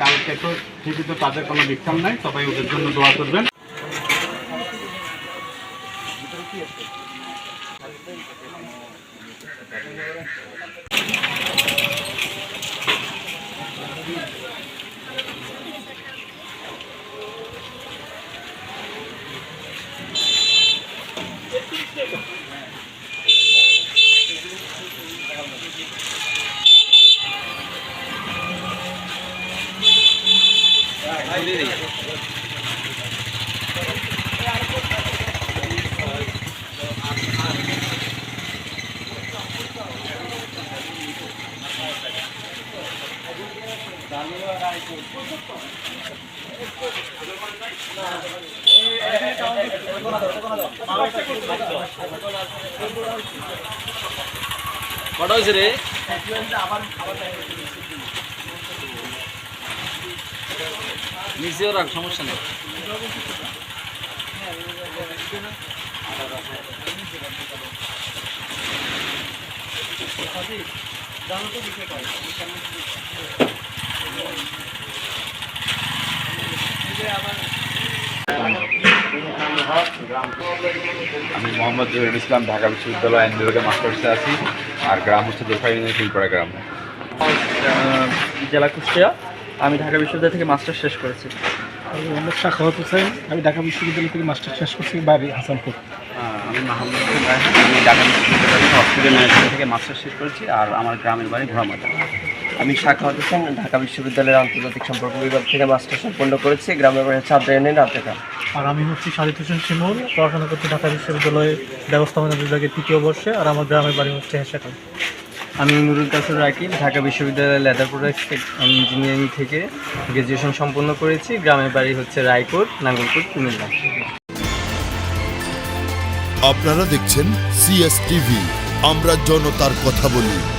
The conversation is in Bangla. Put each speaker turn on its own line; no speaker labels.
কালকে তো ঠিকই তো তাদের কোনো বিক্ষাম নাই সবাই ওদের জন্য দোয়া করবেন Thank you. দিই
কটা হয়েছে রে আবার নিজেও রাখ সমস্যা নেই আমি মোহাম্মদ জহিরুল ইসলাম ঢাকা বিশ্ববিদ্যালয় আইন বিভাগে মাস্টার্সে আছি আর গ্রাম হচ্ছে দোলফাই ফিল করা গ্রাম
জেলা কুষ্টিয়া আমি ঢাকা বিশ্ববিদ্যালয় থেকে মাস্টার শেষ করেছি
আমি মোহাম্মদ শাখাওয়াত হোসেন আমি ঢাকা বিশ্ববিদ্যালয় থেকে মাস্টার শেষ করছি বাড়ি হাসানপুর
আমি মাহমুদ আমি ঢাকা বিশ্ববিদ্যালয় থেকে মাস্টার শেষ করেছি আর আমার গ্রামের বাড়ি ঘোড়ামাথা
আমি শাখাওয়াত হোসেন ঢাকা বিশ্ববিদ্যালয়ের আন্তর্জাতিক সম্পর্ক বিভাগ থেকে মাস্টার সম্পন্ন করেছি গ্রামের বাড়ি ছাত্র এনে রাতেকা
আর আমি হচ্ছি সাদিত হোসেন শিমুল পড়াশোনা করছি ঢাকা বিশ্ববিদ্যালয়ের ব্যবস্থাপনা বিভাগের তৃতীয় বর্ষে আর আমার গ্রামের বাড়ি হচ্ছে হেসাকাল
আমি নুরুল কাসর রাকিব ঢাকা বিশ্ববিদ্যালয়ের লেদার প্রোডাক্ট ইঞ্জিনিয়ারিং থেকে গ্র্যাজুয়েশন সম্পন্ন করেছি গ্রামের বাড়ি হচ্ছে রায়কোট নাঙ্গলকোট কুমিল্লা আপনারা দেখছেন সিএসটিভি আমরা জনতার কথা বলি